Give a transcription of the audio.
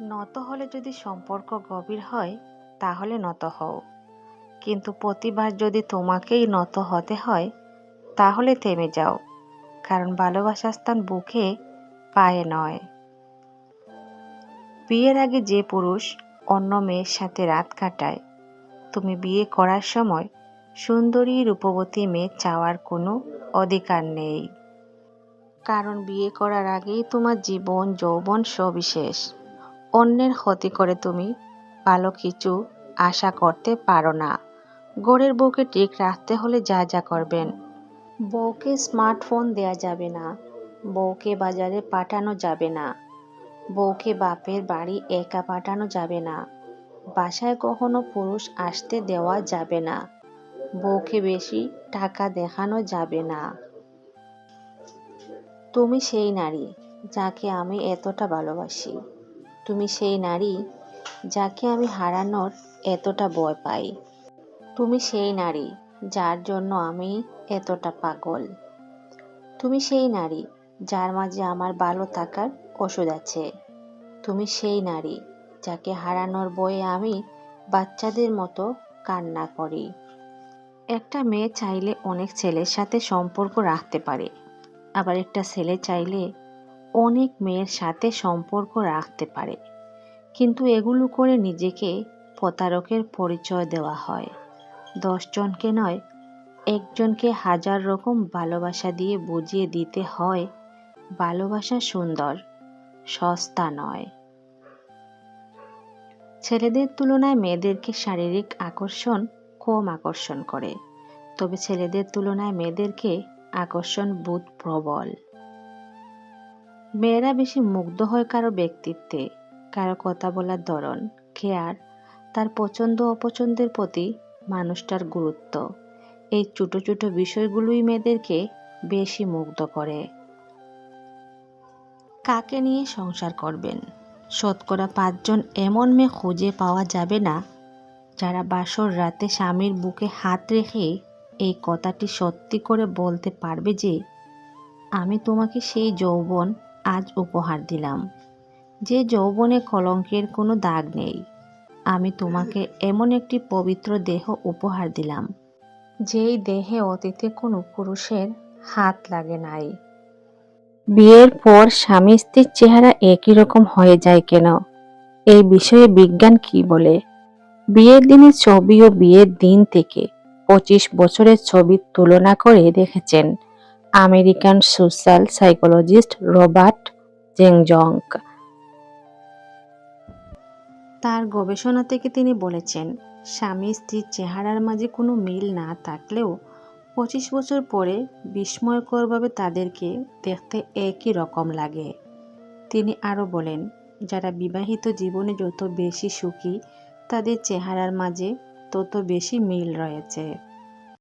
নত হলে যদি সম্পর্ক গভীর হয়, তাহলে নত হও। কিন্তু প্রতিবার যদি তোমাকেই নত হতে হয়, তাহলে থেমে যাও, কারণ ভালোবাসার স্থান বুকে, পায়ে নয়। বিয়ের আগে যে পুরুষ অন্য মেয়ের সাথে রাত কাটায়, তুমি বিয়ে করার সময় সুন্দরী রূপবতী মেয়ে চাওয়ার কোনো অধিকার নেই। কারণ বিয়ে করার আগেই তোমার জীবন, যৌবন সবিশেষ। অন্যের ক্ষতি করে তুমি, ভালো কিছু আশা করতে পারো না। গড়ের বউকে ঠিক রাখতে হলে যা যা করবেন। বউকে স্মার্টফোন দেয়া যাবে না, বউকে বাজারে পাঠানো যাবে না, বউকে বাপের বাড়ি একা পাঠানো যাবে না, বাসায় কখনো পুরুষ আসতে দেওয়া যাবে না, বউকে বেশি টাকা দেখানো যাবে না। তুমি সেই নারী যাকে আমি এতটা ভালোবাসি। তুমি সেই নারী যাকে আমি হারানোর এতটা ভয় পাই। তুমি সেই নারী যার জন্য আমি এতটা পাগল। তুমি সেই নারী যার মাঝে আমার ভালো থাকার ওষুধ আছে। তুমি সেই নারী যাকে হারানোর বয়ে আমি বাচ্চাদের মতো কান্না করি। একটা মেয়ে চাইলে অনেক ছেলের সাথে সম্পর্ক রাখতে পারে, আবার একটা ছেলে চাইলে অনেক মেয়ের সাথে সম্পর্ক রাখতে পারে। কিন্তু এগুলো করে নিজেকে প্রতারকের পরিচয় দেওয়া হয়। দশজনকে নয়, একজনকে হাজার রকম ভালোবাসা দিয়ে বুঝিয়ে দিতে হয়। ভালোবাসা সুন্দর, সস্তা নয়। ছেলেদের তুলনায় মেয়েদেরকে শারীরিক আকর্ষণ কম আকর্ষণ করে। তবে ছেলেদের তুলনায় মেয়েদেরকে আকর্ষণ বোধ প্রবল। মেয়েরা বেশি মুগ্ধ হয় কারও ব্যক্তিত্বে, কারও কথা বলার ধরন কেয়ার তার পছন্দ অপছন্দের প্রতি মানুষটার গুরুত্ব। এই ছোট ছোট বিষয়গুলোই মেয়েদেরকে বেশি মুগ্ধ করে। কাকে নিয়ে সংসার করবেন? শতকরা পাঁচজন এমন মেয়ে খুঁজে পাওয়া যাবে না, যারা বাসর রাতে স্বামীর বুকে হাত রেখে এই কথাটি সত্যি করে বলতে পারবে যে, আমি তোমাকে সেই যৌবন আজ উপহার দিলাম। যে যৌবনে কলঙ্কের কোনো দাগ নেই, আমি তোমাকে এমন একটি পবিত্র দেহ উপহার দিলাম, যেই দেহে অতীতে কোনো পুরুষের হাত লাগে নাই। বিয়ের পর স্বামী স্ত্রীর চেহারা একই রকম হয়ে যায় কেন? এই বিষয়ে বিজ্ঞান কি বলে? বিয়ের দিনের ছবি ও বিয়ের দিন থেকে পঁচিশ বছরের ছবির তুলনা করে দেখেছেন। American social psychologist Robert Zajonc তার গবেষণা থেকে তিনি বলেছেন, স্বামী স্ত্রীর চেহারার মাঝে কোনো মিল না থাকলেও পঁচিশ বছর পরে বিস্ময়করভাবে তাদেরকে দেখতে একই রকম লাগে। তিনি আরও বলেন, যারা বিবাহিত জীবনে যত বেশি সুখী, তাদের চেহারার মাঝে তত বেশি মিল রয়েছে।